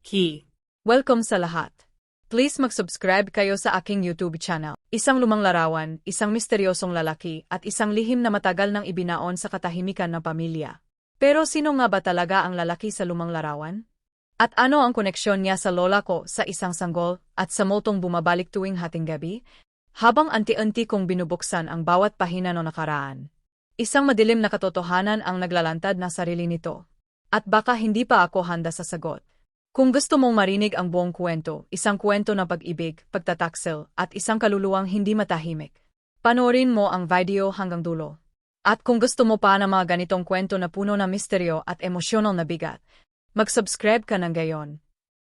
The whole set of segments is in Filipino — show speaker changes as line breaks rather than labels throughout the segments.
Key.
Welcome sa lahat. Please mag-subscribe kayo sa aking YouTube channel. Isang lumang larawan, isang misteryosong lalaki, at isang lihim na matagal nang ibinaon sa katahimikan ng pamilya. Pero sino nga ba talaga ang lalaki sa lumang larawan? At ano ang koneksyon niya sa lola ko sa isang sanggol at sa multong bumabalik tuwing hating gabi? Habang anti-anti kong binubuksan ang bawat pahina no nakaraan. Isang madilim na katotohanan ang naglalantad na sarili nito. At baka hindi pa ako handa sa sagot. Kung gusto mong marinig ang buong kwento, isang kwento ng pag-ibig, pagtataksel, at isang kaluluwang hindi matahimik. Panoorin mo ang video hanggang dulo. At kung gusto mo pa ng mga ganitong kwento na puno ng misteryo at emosyonal na bigat, mag-subscribe ka ng gayon.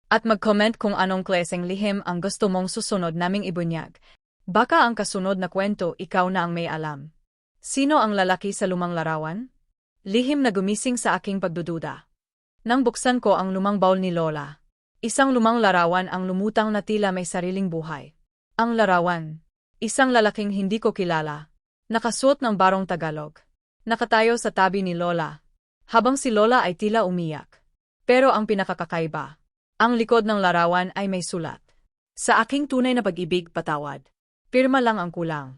At mag-comment kung anong klaseng lihim ang gusto mong susunod naming ibunyag. Baka ang kasunod na kwento ikaw na ang may alam. Sino ang lalaki sa lumang larawan? Lihim na gumising sa aking pagdududa. Nang buksan ko ang lumang baul ni Lola, isang lumang larawan ang lumutang na tila may sariling buhay. Ang larawan, isang lalaking hindi ko kilala, nakasuot ng barong Tagalog, nakatayo sa tabi ni Lola, habang si Lola ay tila umiyak. Pero ang pinakakakaiba, ang likod ng larawan ay may sulat. Sa aking tunay na pag-ibig patawad, pirma lang ang kulang.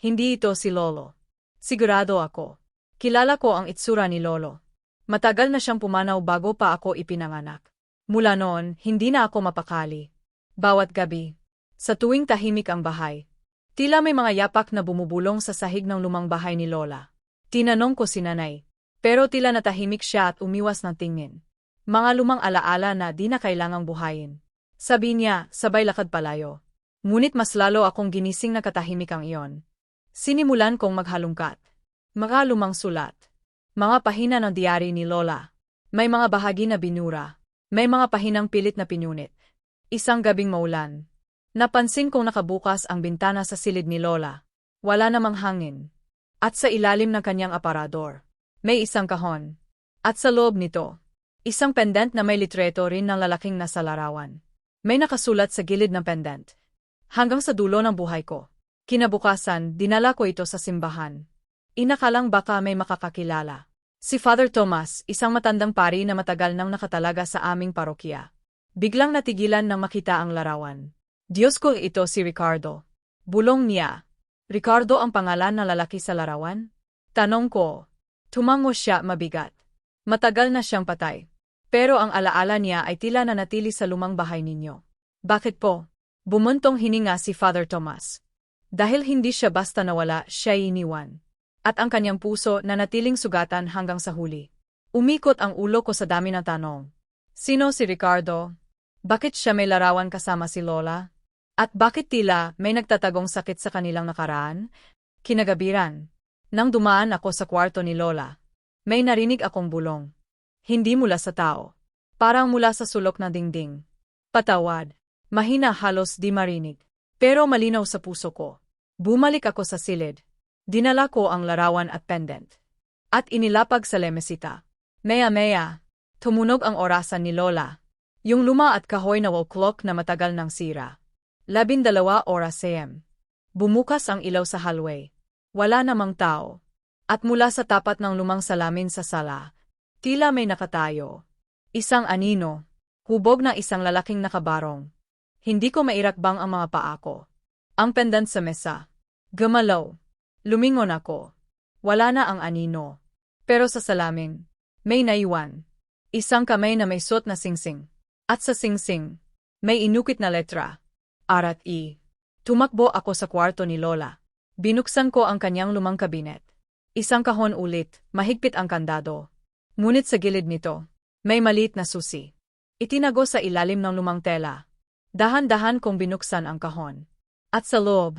Hindi ito si Lolo. Sigurado ako. Kilala ko ang itsura ni Lolo. Matagal na siyang pumanaw bago pa ako ipinanganak. Mula noon, hindi na ako mapakali. Bawat gabi, sa tuwing tahimik ang bahay, tila may mga yapak na bumubulong sa sahig ng lumang bahay ni Lola. Tinanong ko si nanay, pero tila natahimik siya at umiwas ng tingin. Mga lumang alaala na di na kailangang buhayin. Sabi niya, sabay lakad palayo. Ngunit mas lalo akong ginising na katahimik ang iyon. Sinimulan kong maghalungkat. Mga lumang sulat. Mga pahina ng diary ni Lola. May mga bahagi na binura. May mga pahinang pilit na pinunit. Isang gabing maulan. Napansin kong nakabukas ang bintana sa silid ni Lola. Wala namang hangin. At sa ilalim ng kanyang aparador, may isang kahon. At sa loob nito, isang pendant na may litreto rin ng lalaking nasa larawan. May nakasulat sa gilid ng pendant. Hanggang sa dulo ng buhay ko. Kinabukasan, dinala ko ito sa simbahan. Inakalang baka may makakakilala. Si Father Thomas, isang matandang pari na matagal nang nakatalaga sa aming parokya. Biglang natigilan nang makita ang larawan. Diyos ko ito si Ricardo. Bulong niya. Ricardo ang pangalan ng lalaki sa larawan? Tanong ko. Tumango siya mabigat. Matagal na siyang patay. Pero ang alaala niya ay tila nanatili sa lumang bahay ninyo. Bakit po? Bumuntong hininga si Father Thomas. Dahil hindi siya basta nawala, siya iniwan at ang kanyang puso na natiling sugatan hanggang sa huli. Umikot ang ulo ko sa dami ng tanong. Sino si Ricardo? Bakit siya may larawan kasama si Lola? At bakit tila may nagtatagong sakit sa kanilang nakaraan? Kinagabiran. Nang dumaan ako sa kwarto ni Lola, may narinig akong bulong. Hindi mula sa tao. Parang mula sa sulok ng dingding. Patawad. Mahina halos di marinig. Pero malinaw sa puso ko. Bumalik ako sa silid. Dinala ko ang larawan at pendant. At inilapag sa lemesita. Maya-maya, tumunog ang orasan ni Lola. Yung luma at kahoy na wall clock na matagal ng sira. Labindalawa oras AM. Bumukas ang ilaw sa hallway. Wala namang tao. At mula sa tapat ng lumang salamin sa sala, tila may nakatayo. Isang anino. Hubog na isang lalaking nakabarong. Hindi ko mairakbang ang mga paa ko. Ang pendant sa mesa. Gumalaw. Lumingon ako. Wala na ang anino. Pero sa salamin, may naiwan. Isang kamay na may suot na singsing. At sa singsing, may inukit na letra. Arat I. Tumakbo ako sa kwarto ni Lola. Binuksan ko ang kanyang lumang kabinet. Isang kahon ulit, mahigpit ang kandado. Ngunit sa gilid nito, may maliit na susi. Itinago sa ilalim ng lumang tela. Dahan-dahan kong binuksan ang kahon. At sa loob,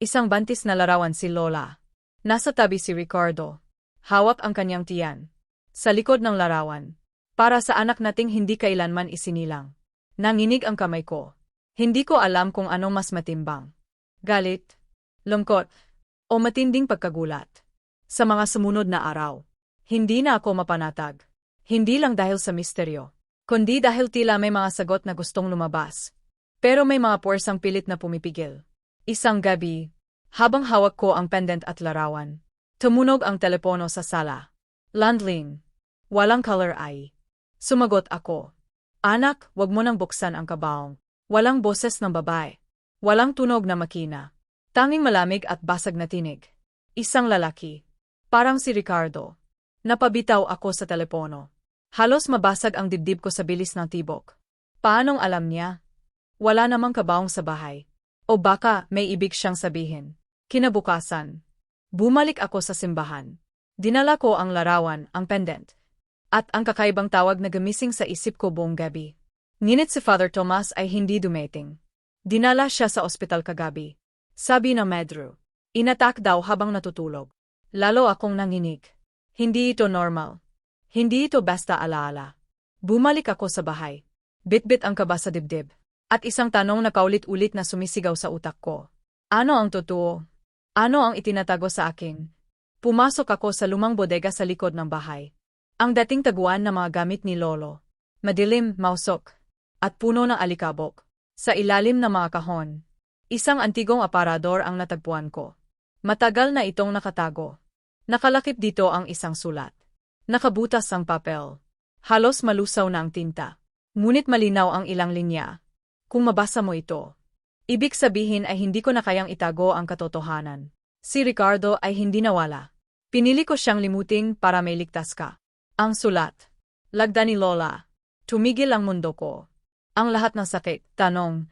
Isang bantis na larawan si Lola. Nasa tabi si Ricardo. Hawak ang kanyang tiyan. Sa likod ng larawan. Para sa anak nating hindi kailanman isinilang. Nanginig ang kamay ko. Hindi ko alam kung ano mas matimbang. Galit, lungkot, o matinding pagkagulat. Sa mga sumunod na araw, hindi na ako mapanatag. Hindi lang dahil sa misteryo, kundi dahil tila may mga sagot na gustong lumabas. Pero may mga puwersang pilit na pumipigil. Isang gabi, habang hawak ko ang pendant at larawan, tumunog ang telepono sa sala. Landline. Walang color ay. Sumagot ako. Anak, wag mo nang buksan ang kabaong. Walang boses ng babae. Walang tunog na makina. Tanging malamig at basag na tinig. Isang lalaki. Parang si Ricardo. Napabitaw ako sa telepono. Halos mabasag ang dibdib ko sa bilis ng tibok. Paanong alam niya? Wala namang kabaong sa bahay. O baka may ibig siyang sabihin. Kinabukasan. Bumalik ako sa simbahan. Dinala ko ang larawan, ang pendant. At ang kakaibang tawag na gumising sa isip ko buong gabi. Ngunit si Father Tomas ay hindi dumating. Dinala siya sa ospital kagabi. Sabi ng Medro. Inatak daw habang natutulog. Lalo akong nanginig. Hindi ito normal. Hindi ito basta alaala. Bumalik ako sa bahay. Bitbit ang kaba sa dibdib. At isang tanong na paulit-ulit na sumisigaw sa utak ko. Ano ang totoo? Ano ang itinatago sa akin? Pumasok ako sa lumang bodega sa likod ng bahay. Ang dating taguan ng mga gamit ni Lolo. Madilim, mausok. At puno ng alikabok. Sa ilalim ng mga kahon. Isang antigong aparador ang natagpuan ko. Matagal na itong nakatago. Nakalakip dito ang isang sulat. Nakabutas ang papel. Halos malusaw na ang tinta. Ngunit malinaw ang ilang linya. Kung mabasa mo ito, ibig sabihin ay hindi ko na kayang itago ang katotohanan. Si Ricardo ay hindi nawala. Pinili ko siyang limuting para may ligtas ka. Ang sulat. Lagda ni Lola. Tumigil ang mundo ko. Ang lahat ng sakit, tanong,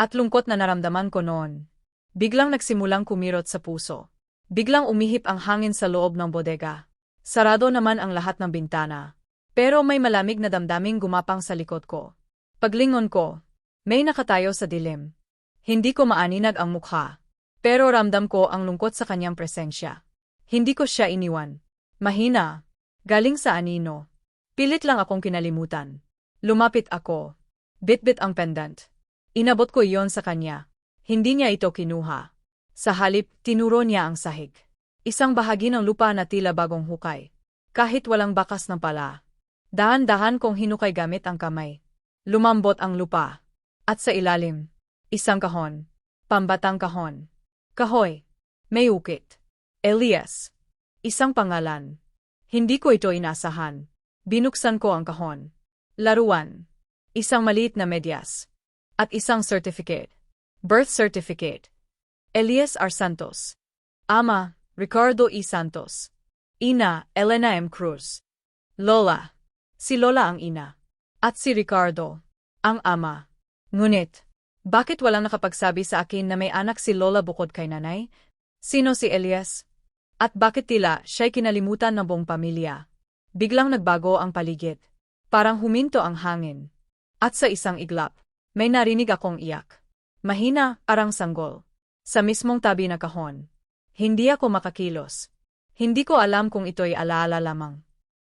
at lungkot na naramdaman ko noon. Biglang nagsimulang kumirot sa puso. Biglang umihip ang hangin sa loob ng bodega. Sarado naman ang lahat ng bintana. Pero may malamig na damdaming gumapang sa likod ko. Paglingon ko, may nakatayo sa dilim. Hindi ko maaninag ang mukha. Pero ramdam ko ang lungkot sa kanyang presensya. Hindi ko siya iniwan. Mahina, Galing sa anino. Pilit lang akong kinalimutan. Lumapit ako. Bit-bit ang pendant. Inabot ko iyon sa kanya. Hindi niya ito kinuha. Sa halip, tinuro niya ang sahig. Isang bahagi ng lupa na tila bagong hukay. Kahit walang bakas ng pala. Dahan-dahan kong hinukay gamit ang kamay. Lumambot ang lupa. At sa ilalim, isang kahon. Pambatang kahon. Kahoy. May ukit. Elias. Isang pangalan. Hindi ko ito inasahan. Binuksan ko ang kahon. Laruan. Isang maliit na medyas. At isang certificate. Birth certificate. Elias R. Santos. Ama, Ricardo E. Santos. Ina, Elena M. Cruz. Lola. Si Lola ang ina. At si Ricardo. Ang ama. Ngunit, bakit walang nakapagsabi sa akin na may anak si Lola bukod kay nanay? Sino si Elias? At bakit tila siya'y kinalimutan ng buong pamilya? Biglang nagbago ang paligid. Parang huminto ang hangin. At sa isang iglap, may narinig akong iyak. Mahina, parang sanggol. Sa mismong tabi na kahon. Hindi ako makakilos. Hindi ko alam kung ito'y alaala lamang.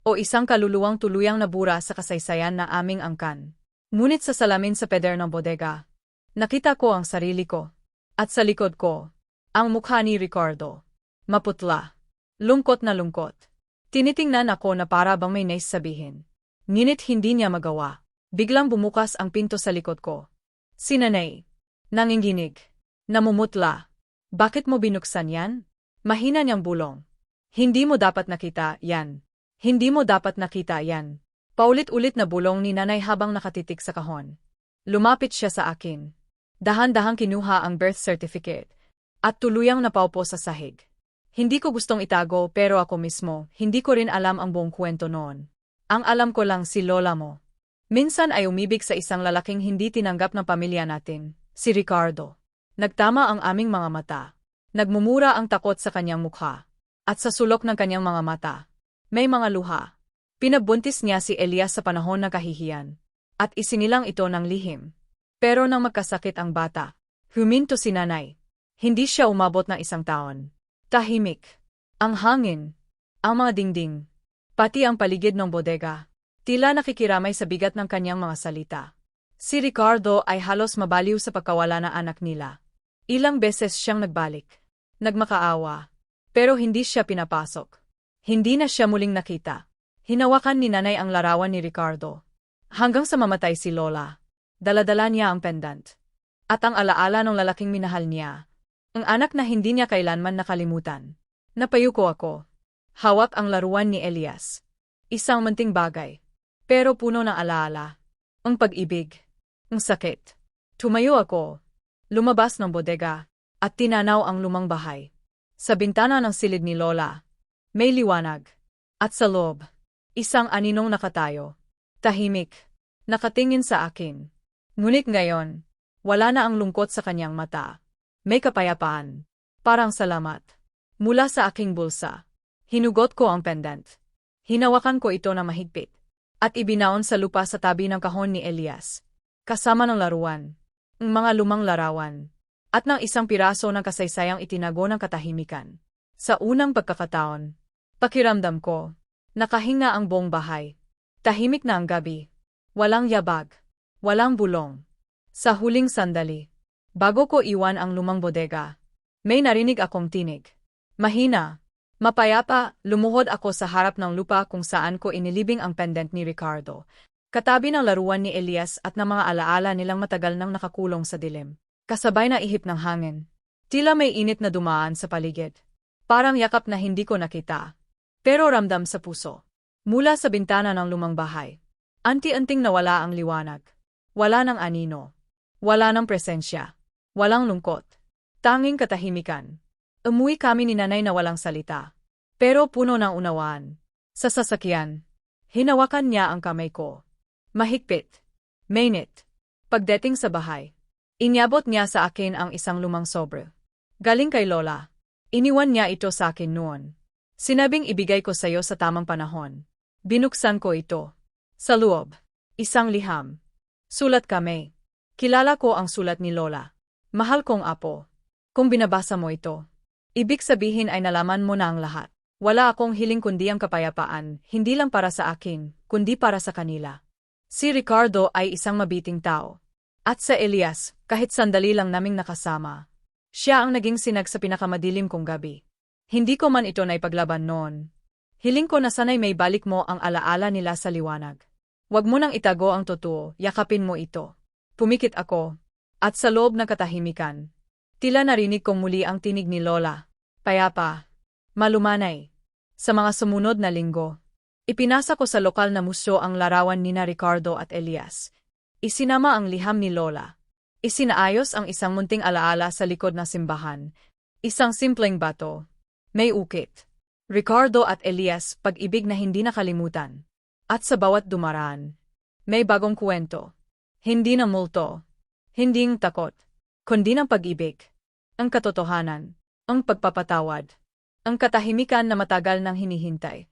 O isang kaluluwang tuluyang nabura sa kasaysayan na aming angkan. Ngunit sa salamin sa peder ng bodega, nakita ko ang sarili ko. At sa likod ko, ang mukha ni Ricardo. Maputla. Lungkot na lungkot. Tinitingnan ako na para bang may nais sabihin. Ngunit hindi niya magawa. Biglang bumukas ang pinto sa likod ko. Sinanay. Nanginginig. Namumutla. Bakit mo binuksan yan? Mahina niyang bulong. Hindi mo dapat nakita yan. Hindi mo dapat nakita yan. Paulit-ulit na bulong ni nanay habang nakatitik sa kahon. Lumapit siya sa akin. Dahan-dahang kinuha ang birth certificate. At tuluyang napaupo sa sahig. Hindi ko gustong itago pero ako mismo, hindi ko rin alam ang buong kwento noon. Ang alam ko lang si lola mo. Minsan ay umibig sa isang lalaking hindi tinanggap ng pamilya natin, si Ricardo. Nagtama ang aming mga mata. Nagmumura ang takot sa kanyang mukha. At sa sulok ng kanyang mga mata, may mga luha. Pinabuntis niya si Elias sa panahon ng kahihiyan. At isinilang ito ng lihim. Pero nang magkasakit ang bata, huminto si nanay. Hindi siya umabot ng isang taon. Tahimik. Ang hangin. Ang mga dingding. Pati ang paligid ng bodega. Tila nakikiramay sa bigat ng kanyang mga salita. Si Ricardo ay halos mabaliw sa pagkawala na anak nila. Ilang beses siyang nagbalik. Nagmakaawa. Pero hindi siya pinapasok. Hindi na siya muling nakita. Hinawakan ni nanay ang larawan ni Ricardo. Hanggang sa mamatay si Lola. Daladala niya ang pendant. At ang alaala ng lalaking minahal niya, ang anak na hindi niya kailanman nakalimutan. Napayuko ako. Hawak ang laruan ni Elias. Isang munting bagay. Pero puno ng alaala. Ang pag-ibig. Ang sakit. Tumayo ako. Lumabas ng bodega. At tinanaw ang lumang bahay. Sa bintana ng silid ni Lola. May liwanag. At sa loob. Isang aninong nakatayo. Tahimik. Nakatingin sa akin. Ngunit ngayon, wala na ang lungkot sa kanyang mata. May kapayapaan. Parang salamat. Mula sa aking bulsa. Hinugot ko ang pendant. Hinawakan ko ito na mahigpit. At ibinaon sa lupa sa tabi ng kahon ni Elias. Kasama ng laruan. Ang mga lumang larawan. At ng isang piraso ng kasaysayang itinago ng katahimikan. Sa unang pagkakataon, pakiramdam ko, nakahinga ang buong bahay. Tahimik na ang gabi. Walang yabag. Walang bulong. Sa huling sandali, bago ko iwan ang lumang bodega, may narinig akong tinig. Mahina, mapayapa, lumuhod ako sa harap ng lupa kung saan ko inilibing ang pendant ni Ricardo. Katabi ng laruan ni Elias at ng mga alaala nilang matagal nang nakakulong sa dilim. Kasabay na ihip ng hangin. Tila may init na dumaan sa paligid. Parang yakap na hindi ko nakita. Pero ramdam sa puso. Mula sa bintana ng lumang bahay. Anti-anting nawala ang liwanag. Wala ng anino. Wala ng presensya. Walang lungkot. Tanging katahimikan. Umuwi kami ni nanay na walang salita. Pero puno ng unawaan. Sa sasakyan. Hinawakan niya ang kamay ko. Mahigpit. Mainit. Pagdating sa bahay. Inyabot niya sa akin ang isang lumang sobre. Galing kay Lola. Iniwan niya ito sa akin noon. Sinabing ibigay ko sayo sa tamang panahon. Binuksan ko ito. Sa loob. Isang liham. Sulat kami. Kilala ko ang sulat ni Lola. Mahal kong apo. Kung binabasa mo ito, ibig sabihin ay nalaman mo na ang lahat. Wala akong hiling kundi ang kapayapaan, hindi lang para sa akin, kundi para sa kanila. Si Ricardo ay isang mabiting tao. At sa Elias, kahit sandali lang naming nakasama. Siya ang naging sinag sa pinakamadilim kong gabi. Hindi ko man ito naipaglaban noon. Hiling ko na sanay may balik mo ang alaala nila sa liwanag. Huwag mo nang itago ang totoo, yakapin mo ito. Pumikit ako. At sa loob ng katahimikan, tila narinig kong muli ang tinig ni Lola. Payapa. Malumanay. Sa mga sumunod na linggo, ipinasa ko sa lokal na musyo ang larawan ni na Ricardo at Elias. Isinama ang liham ni Lola. Isinaayos ang isang munting alaala sa likod ng simbahan. Isang simpleng bato. May ukit. Ricardo at Elias, pag-ibig na hindi nakalimutan. At sa bawat dumaraan, may bagong kwento. Hindi na multo. Hindi ng takot. Kundi ng pag-ibig. Ang katotohanan. Ang pagpapatawad. Ang katahimikan na matagal nang hinihintay.